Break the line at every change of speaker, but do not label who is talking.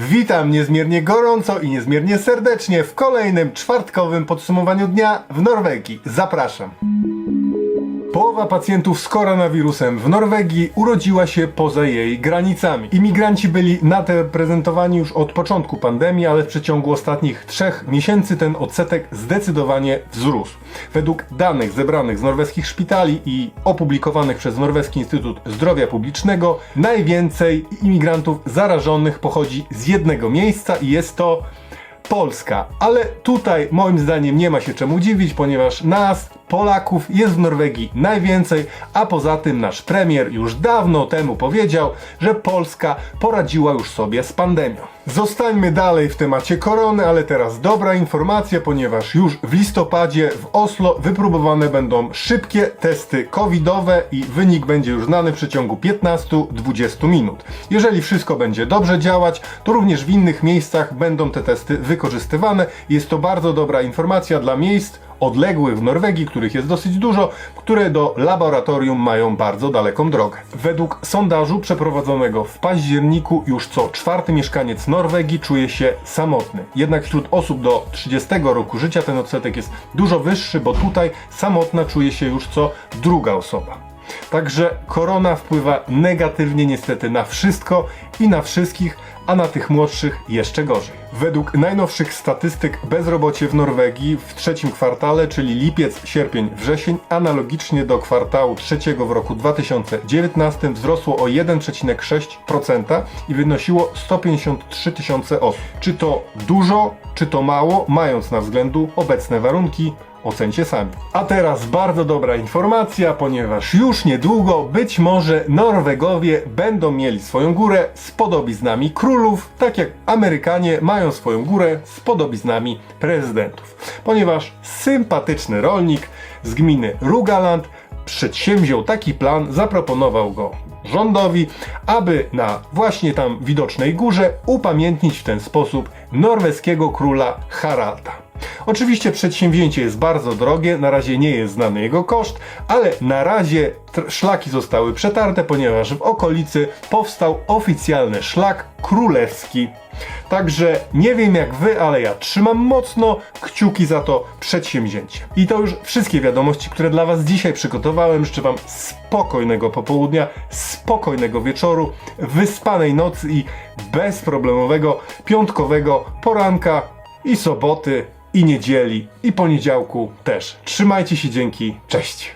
Witam niezmiernie gorąco i niezmiernie serdecznie w kolejnym czwartkowym podsumowaniu dnia w Norwegii. Zapraszam. Połowa pacjentów z koronawirusem w Norwegii urodziła się poza jej granicami. Imigranci byli nareprezentowani już od początku pandemii, ale w przeciągu ostatnich trzech miesięcy ten odsetek zdecydowanie wzrósł. Według danych zebranych z norweskich szpitali i opublikowanych przez Norweski Instytut Zdrowia Publicznego, najwięcej imigrantów zarażonych pochodzi z jednego miejsca i jest to Polska. Ale tutaj moim zdaniem nie ma się czemu dziwić, ponieważ nas, Polaków, jest w Norwegii najwięcej, a poza tym nasz premier już dawno temu powiedział, że Polska poradziła już sobie z pandemią. Zostańmy dalej w temacie korony, ale teraz dobra informacja, ponieważ już w listopadzie w Oslo wypróbowane będą szybkie testy covidowe i wynik będzie już znany w przeciągu 15-20 minut. Jeżeli wszystko będzie dobrze działać, to również w innych miejscach będą te testy wykorzystywane. Jest to bardzo dobra informacja dla miejsc odległych w Norwegii, których jest dosyć dużo, które do laboratorium mają bardzo daleką drogę. Według sondażu przeprowadzonego w październiku już co czwarty mieszkaniec Norwegii czuje się samotny. Jednak wśród osób do 30 roku życia ten odsetek jest dużo wyższy, bo tutaj samotna czuje się już co druga osoba. Także korona wpływa negatywnie niestety na wszystko i na wszystkich, a na tych młodszych jeszcze gorzej. Według najnowszych statystyk bezrobocie w Norwegii w trzecim kwartale, czyli lipiec, sierpień, wrzesień, analogicznie do kwartału trzeciego w roku 2019 wzrosło o 1,6% i wynosiło 153 tysiące osób. Czy to dużo, czy to mało, mając na względu obecne warunki, Ocencie sami. A teraz bardzo dobra informacja, ponieważ już niedługo być może Norwegowie będą mieli swoją górę z podobiznami królów, tak jak Amerykanie mają swoją górę z podobiznami prezydentów. Ponieważ sympatyczny rolnik z gminy Rugaland przedsięwziął taki plan, zaproponował go rządowi, aby na właśnie tam widocznej górze upamiętnić w ten sposób norweskiego króla Haralda. Oczywiście przedsięwzięcie jest bardzo drogie, na razie nie jest znany jego koszt, ale na razie szlaki zostały przetarte, ponieważ w okolicy powstał oficjalny szlak królewski. Także nie wiem jak wy, ale ja trzymam mocno kciuki za to przedsięwzięcie. I to już wszystkie wiadomości, które dla was dzisiaj przygotowałem. Życzę wam spokojnego popołudnia, spokojnego wieczoru, wyspanej nocy i bezproblemowego piątkowego poranka i soboty, i niedzieli, i poniedziałku też. Trzymajcie się, dzięki, cześć!